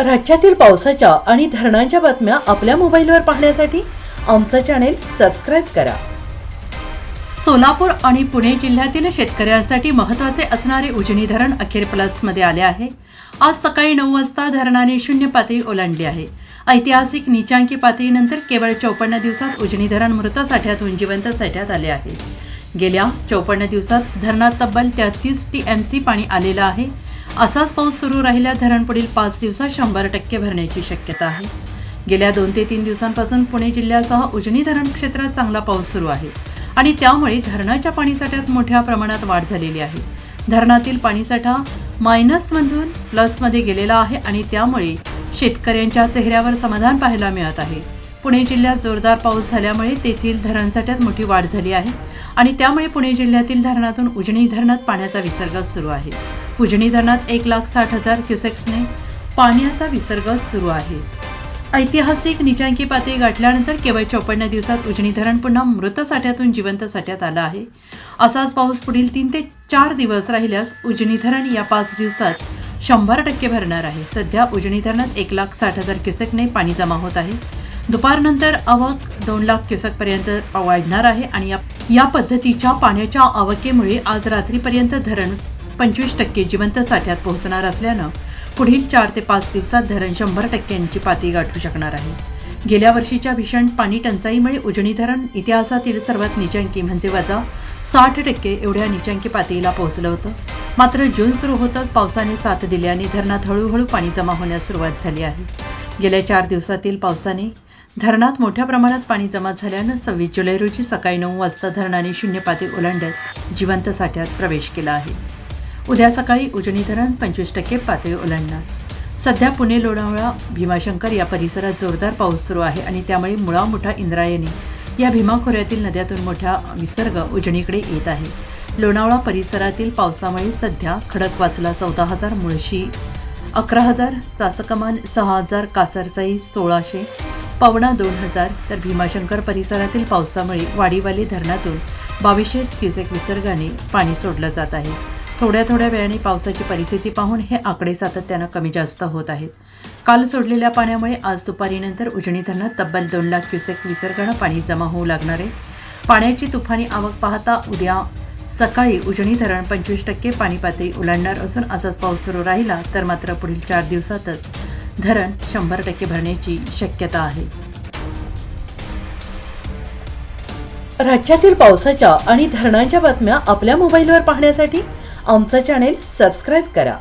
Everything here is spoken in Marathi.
राज्यातील पावसाच्या आणि धरणांच्या बातम्या आपल्या मोबाईलवर पाहण्यासाठी आमचं चॅनेल सबस्क्राईब करा. सोलापूर आणि पुणे जिल्ह्यातील शेतकऱ्यांसाठी महत्त्वाचे असणारे उजनी धरण अखेर प्लसमध्ये आले आहे. आज सकाळी नऊ वाजता धरणाने शून्य पातळी ओलांडली आहे. ऐतिहासिक नीचांकी पातळीनंतर केवळ चौपन्न दिवसात उजनी धरण मृत साठ्यातून जिवंत साठ्यात आले आहे. गेल्या चौपन्न दिवसात धरणात तब्बल तेहतीस टी एम सी पाणी आलेलं आहे. असाच पाऊस सुरू राहिल्या धरण पुढील पाच दिवसात शंभर टक्के भरण्याची शक्यता आहे. गेल्या दोन ते तीन दिवसांपासून पुणे जिल्ह्यासह उजनी धरण क्षेत्रात चांगला पाऊस सुरू आहे आणि त्यामुळे धरणाच्या पाणीसाठ्यात मोठ्या प्रमाणात वाढ झालेली आहे. धरणातील पाणीसाठा मायनसमधून प्लसमध्ये गेलेला आहे आणि त्यामुळे शेतकऱ्यांच्या चेहऱ्यावर समाधान पाहायला मिळत आहे. पुणे जिल्ह्यात जोरदार पाऊस झाल्यामुळे तेथील धरणसाठ्यात मोठी वाढ झाली आहे आणि त्यामुळे पुणे जिल्ह्यातील धरणातून उजनी धरणात पाण्याचा विसर्ग सुरू आहे. उजनी धरणात एक लाख साठ हजार क्युसेक्सने पाण्याचा विसर्ग सुरू आहे. ऐतिहासिक निचांकी पातळी गाठल्यानंतर केवळ चौपन्न दिवसात उजनी धरण पुन्हा मृत साठ्यातून जिवंत साठ्यात आलं आहे. असाच पाऊस पुढील तीन ते चार दिवस राहिल्यास उजनी धरण या पाच दिवसात शंभर टक्के भरणार आहे. सध्या उजनी धरणात एक लाख साठ हजार क्युसेकने पाणी जमा होत आहे. दुपारनंतर आवक दोन लाख क्युसेकपर्यंत वाढणार आहे आणि या या पद्धतीच्या पाण्याच्या आवकेमुळे आज रात्रीपर्यंत धरण पंचवीस टक्के जिवंत साठ्यात पोहोचणार असल्यानं पुढील चार ते पाच दिवसात धरण शंभर टक्क्यांची पातळी गाठू शकणार आहे. गेल्या वर्षीच्या भीषण पाणी टंचाईमुळे उजनी धरण इतिहासातील सर्वात निचांकी म्हणजे वजा साठ टक्के एवढ्या निचांकी पातळीला पोहोचलं होतं. मात्र जून सुरू होताच पावसाने साथ दिल्याने धरणात हळूहळू पाणी जमा होण्यास सुरुवात झाली आहे. गेल्या चार दिवसातील पावसाने धरणात मोठ्या प्रमाणात पाणी जमा झाल्यानं सव्वीस जुलै रोजी सकाळी नऊ वाजता धरणाने शून्य पाती ओलांडत जिवंत साठ्यात प्रवेश केला आहे. उद्या सकाळी उजनी धरण पंचवीस टक्के पातळी ओलांडणार. सध्या पुणे लोणावळा भीमाशंकर या परिसरात जोरदार पाऊस सुरू आहे आणि त्यामुळे मुळा मोठा इंद्रायणी. या भीमा खोऱ्यातील नद्यातून मोठा विसर्ग उजनीकडे येत आहे. लोणावळा परिसरातील पावसामुळे सध्या खडकवासला चौदा हजार मुळशी अकरा हजार चासकमान सहा हजार कासरसाई सोळाशे पवना दोन हजार. तर भीमाशंकर परिसरातील पावसामुळे वाडीवाली धरणातून बावीसशे क्युसेक विसर्गाने पाणी सोडलं जात आहे. थोड्या थोड्या वेळाने पावसाची परिस्थिती पाहून हे आकडे सातत्यानं कमी जास्त होत आहेत. काल सोडलेल्या पाण्यामुळे आज दुपारीनंतर उजनी धरणात तब्बल दोन लाख क्युसेक विसर्गानं पाणी जमा होऊ लागणार आहे. पाण्याची तुफानी आवक पाहता उद्या सकाळी उजनी धरण पंचवीस टक्के पाणी पातळी ओलांडणार असून असाच पाऊस सुरू राहिला तर मात्र पुढील चार दिवसातच धरण शंभर टक्के भरण्याची शक्यता आहे. राज्यातील पावसाच्या आणि धरणांच्या बातम्या आपल्या मोबाईलवर पाहण्यासाठी आमचं चॅनेल सबस्क्राईब करा.